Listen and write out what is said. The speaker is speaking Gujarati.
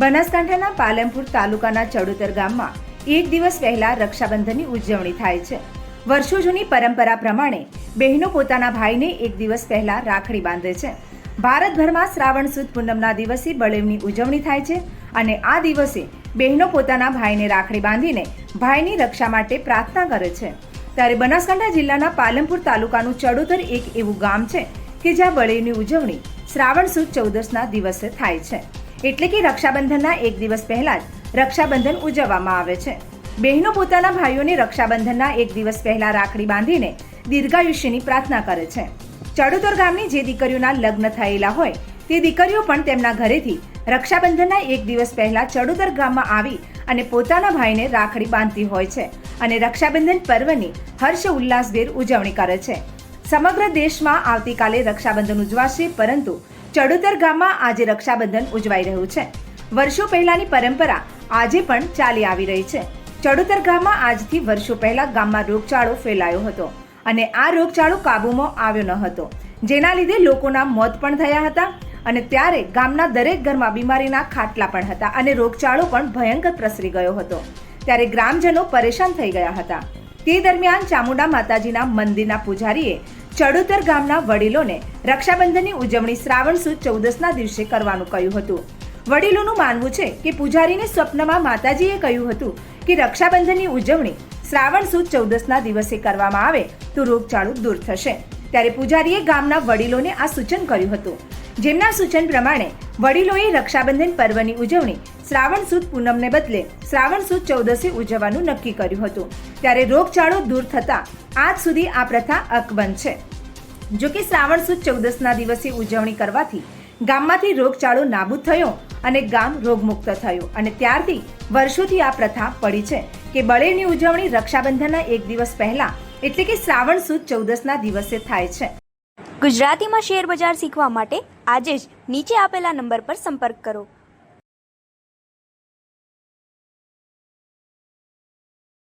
બનાસકાંઠાના પાલનપુર તાલુકાના ચડોતર ગામમાં એક દિવસ પહેલા રક્ષાબંધનની ઉજવણી થાય છે. વર્ષો જૂની પરંપરા પ્રમાણે બહેનો પોતાના ભાઈને એક દિવસ પહેલા રાખડી બાંધે છે. ભારતભરમાં શ્રાવણ સુદ પૂનમના દિવસે બળેવની ઉજવણી થાય છે અને આ દિવસે બહેનો પોતાના ભાઈને રાખડી બાંધીને ભાઈની રક્ષા માટે પ્રાર્થના કરે છે. ત્યારે બનાસકાંઠા જિલ્લાના પાલનપુર તાલુકાનું ચડોતર એક એવું ગામ છે કે જ્યાં બળેવની ઉજવણી શ્રાવણ સુદ ચૌદસના દિવસે થાય છે. એટલે કે રક્ષાબંધનના એક દિવસ પહેલા જ રક્ષાબંધન ઉજવવામાં આવે છે. બહેનો પોતાના ભાઈઓને રક્ષાબંધનના એક દિવસ પહેલા રાખડી બાંધીને દીર્ઘાયુષ્યની પ્રાર્થના કરે છે. ચડોતર ગામની જે દીકરીઓના લગ્ન થયેલા હોય, તે દીકરીઓ પણ તેમના ઘરેથી રક્ષાબંધનના એક દિવસ પહેલા ચડોતર ગામમાં આવી અને પોતાના ભાઈને રાખડી બાંધતી હોય છે અને રક્ષાબંધન પર્વની હર્ષ ઉલ્લાસભેર ઉજવણી કરે છે. સમગ્ર દેશમાં આવતીકાલે રક્ષાબંધન ઉજવાશે, પરંતુ ચડોતર ગામમાં આજે રક્ષાબંધન ઉજવાઈ રહ્યું છે. વર્ષો પહેલાની પરંપરા આજે પણ ચાલી આવી રહી છે. ચડોતર ગામમાં આજથી વર્ષો પહેલા ગામમાં રોગચાળો ફેલાયો હતો અને આ રોગચાળો કાબૂમાં આવ્યો ન હતો. જેના લીધે લોકોના મોત પણ થયા હતા અને ત્યારે ગામના દરેક ઘરમાં બીમારીના ખાટલા પણ હતા અને રોગચાળો પણ ભયંકર પ્રસરી ગયો હતો. ત્યારે ગ્રામજનો પરેશાન થઈ ગયા હતા. તે દરમિયાન ચામુંડા માતાજીના મંદિરના પૂજારીએ ચડોતર ગામના વડીલોને રક્ષાબંધનની ઉજવણી શ્રાવણ સુદ ચૌદસના દિવસે કરવાનું કહ્યું હતું. વડીલોનું માનવું છે કે પૂજારીને સ્વપ્નમાં માતાજીએ કહ્યું હતું કે રક્ષાબંધનની ઉજવણી શ્રાવણ સુદ ચૌદસના દિવસે કરવામાં આવે તો રોગચાળો દૂર થશે. ત્યારે પૂજારીએ ગામના વડીલોને આ સૂચન કર્યું હતું. જેમના સૂચન પ્રમાણે વડીલોએ રક્ષાબંધન પર્વની ઉજવણી શ્રાવણ સુદ પૂનમને બદલે શ્રાવણ સુદ ચૌદસે ઉજવવાનું નક્કી કર્યું હતું. ત્યારે રોગચાળો દૂર થતાં આજ સુધી આ પ્રથા અકબંધ છે. જો કે શ્રાવણ સુદ ચૌદસના દિવસે ઉજવણી કરવાથી ગામમાંથી રોગચાળો નાબૂદ થયો અને ગામ રોગમુક્ત થયું અને ત્યારથી વર્ષોથી આ પ્રથા પડી છે કે બળેની ઉજવણી રક્ષાબંધનના એક દિવસ પહેલા એટલે કે શ્રાવણ સુદ ચૌદસના દિવસે થાય છે. ગુજરાતીમાં શેર બજાર શીખવા માટે આજે જ નીચે આપેલા નંબર પર સંપર્ક કરો.